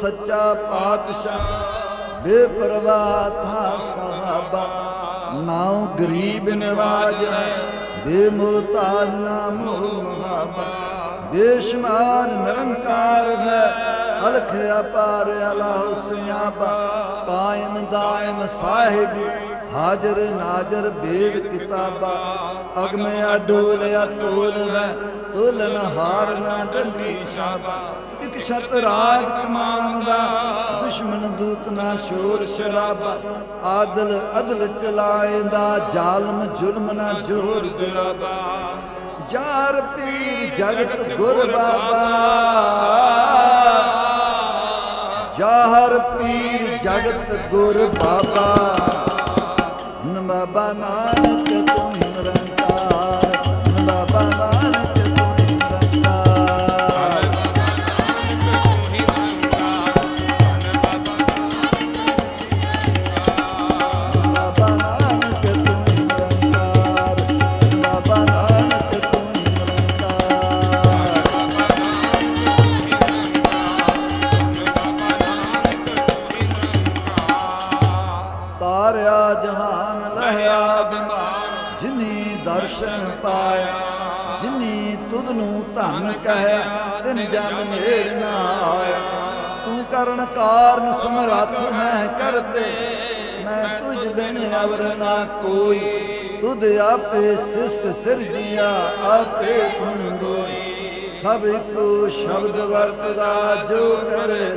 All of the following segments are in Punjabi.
ਸੱਚਾ ਪਾਤਸ਼ਾਹ, ਬੇਪਰਵਾਹ ਥਾ ਸਹਾਬਾ। ਨਾਉ ਗਰੀਬ ਨਿਵਾਜ ਬੇਮੁਹਤਾਜ ਨਾ ਮੋਹ ਮੁਹਾਬਾ। ਬੇਸ਼ੁਮਾਰ ਨਿਰੰਕਾਰ ਹੈ, ਅਲਖ ਅਪਾਰ ਅਲਾਹੁ ਸਿਆਬਾ। ਕਾਇਮ ਦਾਇਮ ਸਾਹਿਬ, ਹਾਜ਼ਰ ਨਾਜ਼ਰ ਬੇਦ ਕਿਤਾਬਾ। ਅਗਮ ਅਡੋਲ ਅਤੋਲ ਵੈ ਤੁਲਨ ਹਾਰ ਨਾ ਡੰਡੀ ਸ਼ਾਬਾ। ਇਕ ਸ਼ਤ ਰਾਜ ਕਮਾਮ ਦਾ, ਦੁਸ਼ਮਣ ਦੂਤ ਨਾ ਸ਼ੋਰ ਸ਼ਰਾਬਾ, ਆਦਲ ਅਦਲ ਚਲਾਏਂਦਾ ਜ਼ਾਲਮ ਜ਼ੁਲਮ ਨਾ ਜੋਰ ਦੁਰਾਬਾ ਜਾਰ ਪੀਰ ਜਗਤ ਗੁਰ ਬਾਬਾ। ਜਾਹਰ ਪੀਰ ਜਗਤ ਗੁਰ ਬਾਬਾ। ਨ ਬਾਬਾ ਨਾ ਤਾਰਿਆ ਜਹਾਨ ਲਹਿਆ ਬਿਮਾਨ ਜਿਨੀ ਦਰਸ਼ਨ ਪਾਇਆ, ਜਿਨੀ ਤੁਧ ਨੂੰ ਧਨ ਕਹਿਆ ਤਿਨ ਜਨ ਮੇਰ ਨਾ ਆਇਆ। ਤੂੰ ਕਰਨ ਕਾਰਨ ਸਮਰੱਥ ਹੈ ਕਰਤੇ, ਮੈਂ ਤੁਝ ਬਿਨ ਅਵਰ ਨਾ ਕੋਈ। ਤੁਧ ਆਪੇ ਸਿਸਟ ਸਿਰਜਿਆ, ਆਪੇ ਗੁਣ ਗੋਈ। ਸਭ ਇੱਕੋ ਸ਼ਬਦ ਵਰਤਦਾ ਜੋ ਕਰੇ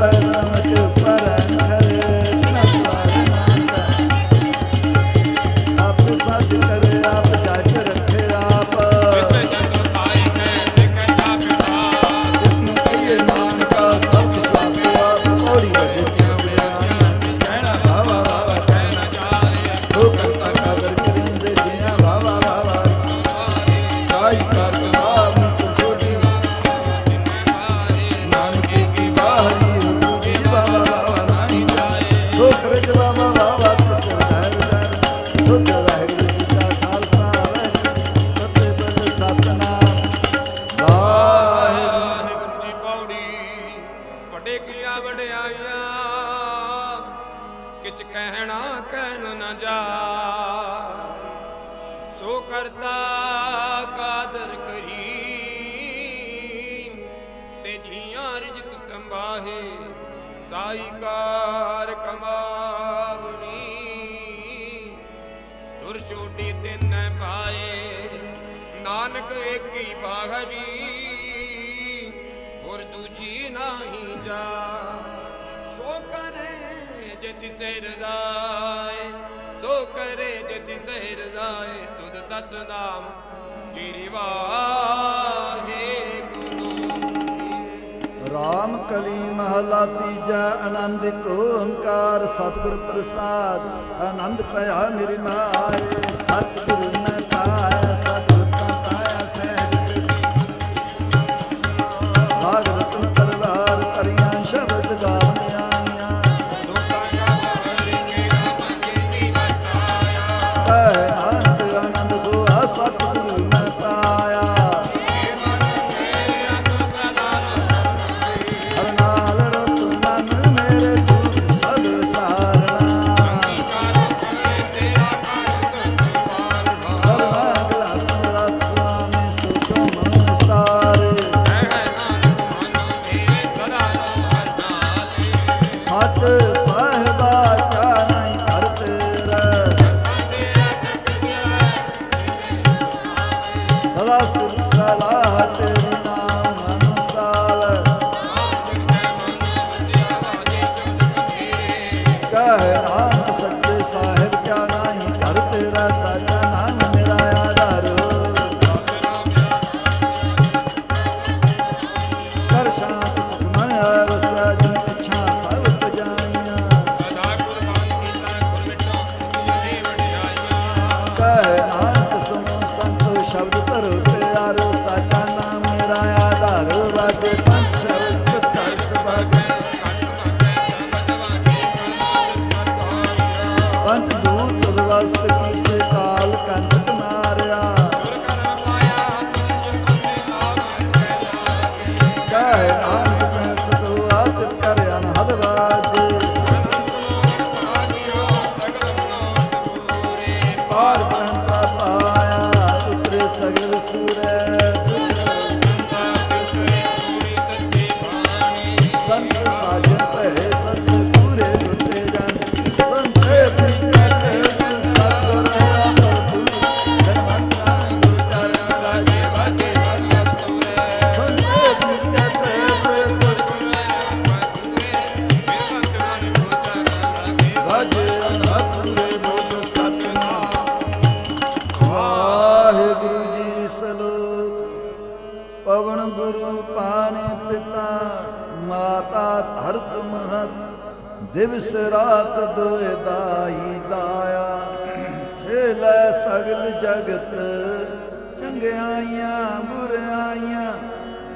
para ਵਡਿਆਈਆਂ ਕਿਛ ਕਹਿਣਾ ਕਹਿਣ ਨਾ ਜਾ। ਸੋ ਕਰਤਾ ਕਾਦਰ ਕਰੀ ਤੇ ਜੀਆਂ ਰਿਜਕ ਸੰਭਾਹੇ, ਸਾਈ ਕਾਰ ਕਮਾਵਣੀ। ਦੁਰ ਛੋਟੀ ਤਿੰਨ ਪਾਏ ਨਾਨਕ ਇੱਕ ਹੀ ਬਾਹਰੀ ਹੋਰ ਦੂਜੀ ਨਹੀਂ ਜਾ ਕਰੇ ਰਜ਼ਾਏ ਸੋ ਕਰੇ ਜਿਤ ਸੇ ਰਜ਼ਾਏ ਤੁਧ ਤਤ ਨਾਮ ਜੀਰੀ ਰਾਮ ਕਲੀ ਮਹਲਾ ਤੀਜਾ, ਆਨੰਦ ਓੰਕਾਰ, ਸਤਿਗੁਰ ਪ੍ਰਸਾਦ, ਆਨੰਦ ਭਇਆ ਮੇਰੀ ਮਾਏ ਸਤਿਗੁਰ ਸਾਥ 的这个 ਦਿਵਸ ਰਾਤ ਦੋਇ ਦਾਈ ਦਾਇਆ। ਖੇਲੇ ਸਗਲ ਜਗਤ, ਚੰਗਿਆਈਆਂ ਬੁਰਾਈਆਂ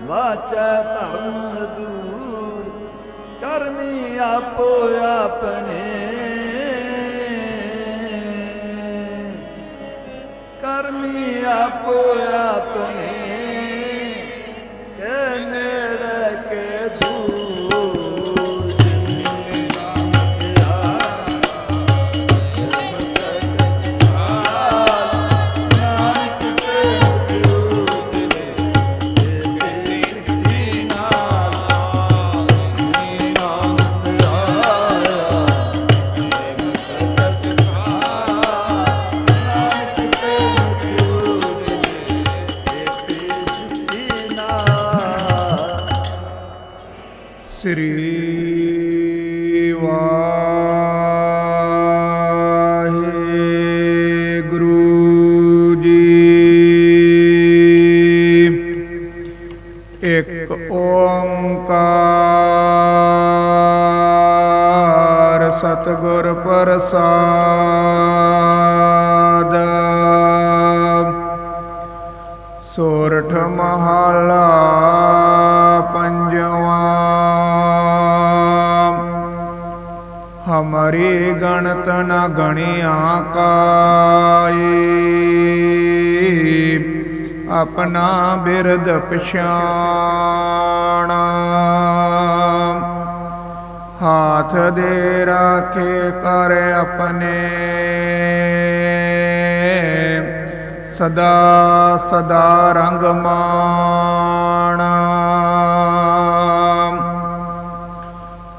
ਵਾਚੈ ਧਰਮ ਦੂਰ। ਕਰਮੀ ਆਪੋ ਆਪਣੇ। ਕਰਮੀ ਆਪੋ ਆਪਣੇ। ਸ੍ਰੀ ਵਾਹਿਗੁਰੂ ਜੀ ਇੱਕ ਓੰਕਾਰ ਸਤਿਗੁਰ ਪ੍ਰਸਾਦ। ਸੋਰਠ ਮਹਲਾ ਹਮਾਰੀ ਗਣਤ ਨ ਗਣਿਆ ਕਾਈ ਆਪਣਾ ਬਿਰਦ ਪਛਾਣਾ। ਹਾਥ ਦੇ ਰਾਖੇ ਕਰ ਆਪਣੇ। ਸਦਾ ਸਦਾ ਰੰਗ ਮਾਣਾ।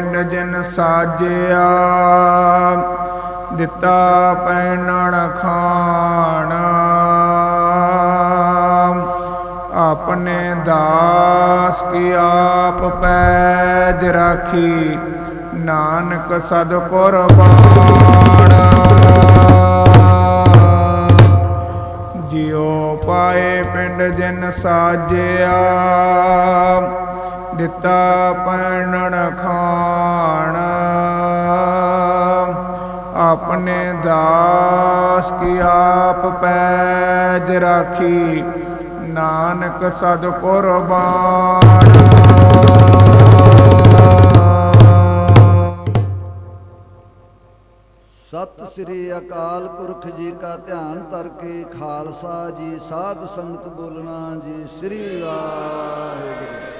ਪਾਏ ਪਿੰਡ ਜਿਨ ਸਾਜਿਆ, ਦਿੱਤਾ ਪੈਣਣ ਖਾਣ। ਆਪਣੇ ਦਾਸ ਕੀ ਆਪ ਪੈਜ ਰਾਖੀ, ਨਾਨਕ ਸਦ ਕੁਰਬਾਨ। ਜਿਉ ਪਾਏ ਪਿੰਡ ਜਿਨ ਸਾਜਿਆ ਦਿੱਤਾ ਪੈਣਨ ਖਾਣ। ਆਪਣੇ ਦਾਸ ਕੀ ਆਪ ਪੈਜ ਰਾਖੀ, ਨਾਨਕ ਸਦ ਕੁਰਬਾਨ। ਸਤਿ ਸ੍ਰੀ ਅਕਾਲ ਪੁਰਖ ਜੀ ਕਾ ਧਿਆਨ ਧਰ ਕੇ ਖਾਲਸਾ ਜੀ, ਸਾਧ ਸੰਗਤ ਬੋਲਣਾ ਜੀ, ਸ੍ਰੀ ਵਾਹਿਗੁਰੂ।